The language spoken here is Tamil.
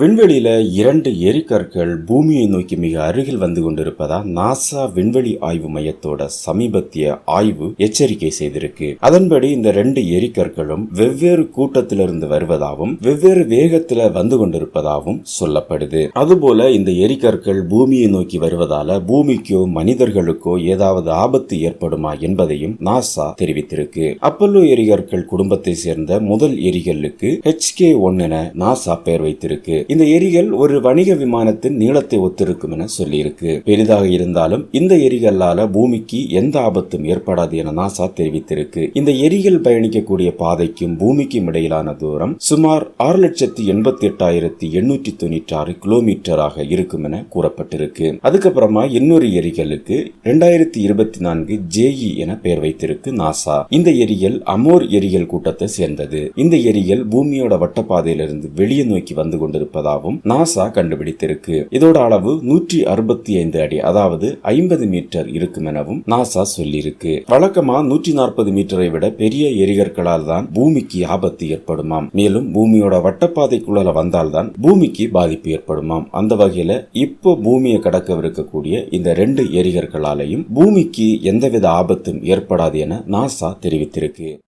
விண்வெளியில இரண்டு எரிக்கற்கள் பூமியை நோக்கி மிக அருகில் வந்து கொண்டிருப்பதா நாசா விண்வெளி ஆய்வு மையத்தோட சமீபத்திய ஆய்வு எச்சரிக்கை செய்திருக்கு. அதன்படி இந்த ரெண்டு எரிக்கற்களும் வெவ்வேறு கூட்டத்திலிருந்து வருவதாகவும் வெவ்வேறு வேகத்துல வந்து கொண்டிருப்பதாகவும் சொல்லப்படுது. அதுபோல இந்த எரிக்கற்கள் பூமியை நோக்கி வருவதால பூமிக்கோ மனிதர்களுக்கோ ஏதாவது ஆபத்து ஏற்படுமா என்பதையும் நாசா தெரிவித்திருக்கு. அப்பல்லோ எரிகற்கள் குடும்பத்தை சேர்ந்த முதல் எரிகல்லுக்கு கே ஒன் என நாசா பெயர் வைத்திருக்கு. இந்த எரிகள் ஒரு வணிக விமானத்தின் நீளத்தை ஒத்திருக்கும் என சொல்லியிருக்கு. பெரிதாக இருந்தாலும் இந்த எரிகல்லால பூமிக்கு எந்த ஆபத்தும் ஏற்படாது என நாசா தெரிவித்திருக்கு. இந்த எரிகள் பயணிக்கக்கூடிய பாதைக்கும் பூமிக்கும் இடையிலான தூரம் சுமார் ஆறு லட்சத்தி எண்பத்தி எட்டாயிரத்தி எண்ணூற்றி தொண்ணூற்றி ஆறு கிலோமீட்டராக இருக்கும் என கூறப்பட்டிருக்கு. அதுக்கப்புறமா இன்னொரு எரிகளுக்கு இரண்டாயிரத்தி இருபத்தி நான்கு ஜேஇ என பெயர் வைத்திருக்கு நாசா. இந்த எரிகள் அமோர் எரிகள் கூட்டத்தை சேர்ந்தது. இந்த எரிகல் பூமியோட வட்டப்பாதையிலிருந்து வெளியே நோக்கி வந்து இருப்பதாகவும் நாசா கண்டுபிடித்திருக்கு. இதோட அளவு நூற்றி அறுபத்தி ஐந்து அடி அதாவது ஐம்பது மீட்டர் இருக்கும் எனவும் நாசா சொல்லியிருக்கு. வழக்கமா நூற்றி நாற்பது மீட்டரை விட பெரிய எரிகற்களால் தான் பூமிக்கு ஆபத்து ஏற்படுமாம். மேலும் பூமியோட வட்டப்பாதைக்குள்ள வந்தால்தான் பூமிக்கு பாதிப்பு ஏற்படுமாம். அந்த வகையில இப்போ பூமியை கடக்கவிருக்கக்கூடிய இந்த ரெண்டு எரிகற்களாலையும் பூமிக்கு எந்தவித ஆபத்தும் ஏற்படாது என நாசா தெரிவித்திருக்கு.